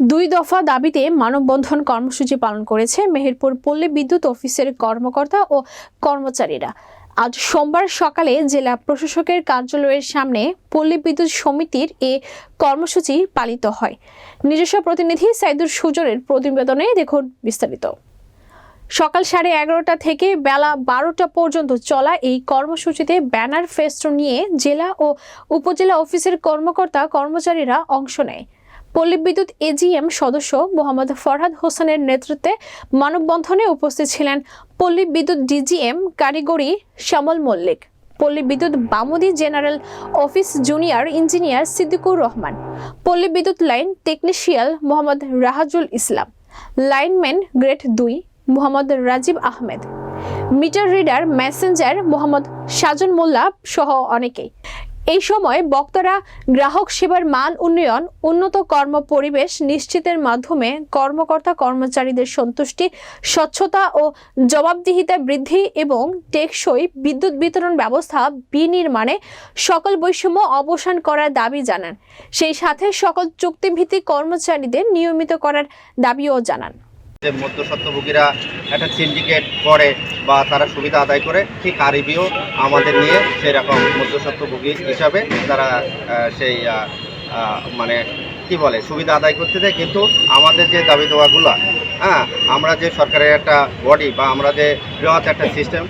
দুই দফা দাবিতে মানববন্ধন কর্মসূচি পালন করেছে মেহেরপুর পল্লী বিদ্যুৎ অফিসের কর্মকর্তা ও কর্মচারীরা। আজ সোমবার সকালে জেলা প্রশাসকের কার্যালয়ের সামনে পল্লী বিদ্যুৎ সমিতির এ কর্মসূচি পালিত হয়। নিজস্ব প্রতিনিধি সাইদুর সুজনের প্রতিবেদনে দেখুন বিস্তারিত। সকাল সাড়ে এগারোটা থেকে বেলা বারোটা পর্যন্ত চলা এই কর্মসূচিতে ব্যানার ফেস্টন নিয়ে জেলা ও উপজেলা অফিসের কর্মকর্তা কর্মচারীরা অংশ নেয়। পল্লী বিদ্যুৎ এজিএম সদস্য মোহাম্মদ ফরহাদ হোসেনের নেতৃত্বে মানববন্ধনে উপস্থিত ছিলেন পল্লী বিদ্যুৎ ডিজিএম কারিগরি শ্যামল Mallick Palli Bidyut বামুদি general office junior engineer Siddiqur Rahman Palli Bidyut line technician Mohammad Rahajul Islam, lineman grade দুই Mohammad Rajib Ahmed, meter reader messenger Mohammad Sajan Molla সহ অনেকেই। এই সময় বক্তারা গ্রাহক সেবার মান উন্নয়ন, উন্নত কর্ম পরিবেশ নিশ্চিতের মাধ্যমে কর্মকর্তা কর্মচারীদের সন্তুষ্টি, স্বচ্ছতা ও জবাবদিহিতা বৃদ্ধি এবং টেকসই বিদ্যুৎ বিতরণ ব্যবস্থা বিনির্মাণে সকল বৈষম্য অবসান করার দাবি জানান। সেই সাথে সকল চুক্তিভিত্তিক কর্মচারীদের নিয়মিত করার দাবিও জানান। যে মধ্যস্বত্বভোগীরা একটা সিন্ডিকেট করে বা তারা সুবিধা আদায় করে, ঠিক আরবিও আমাদের নিয়ে সেরকম মধ্যস্বত্বভোগী হিসাবে তারা সেই মানে কি বলে, সুবিধা আদায় করতে দেয়। কিন্তু আমাদের যে দাবি দেওয়াগুলো হ্যাঁ আমরা যে সরকারের একটা বডি বা আমরা যে বৃহৎ একটা সিস্টেম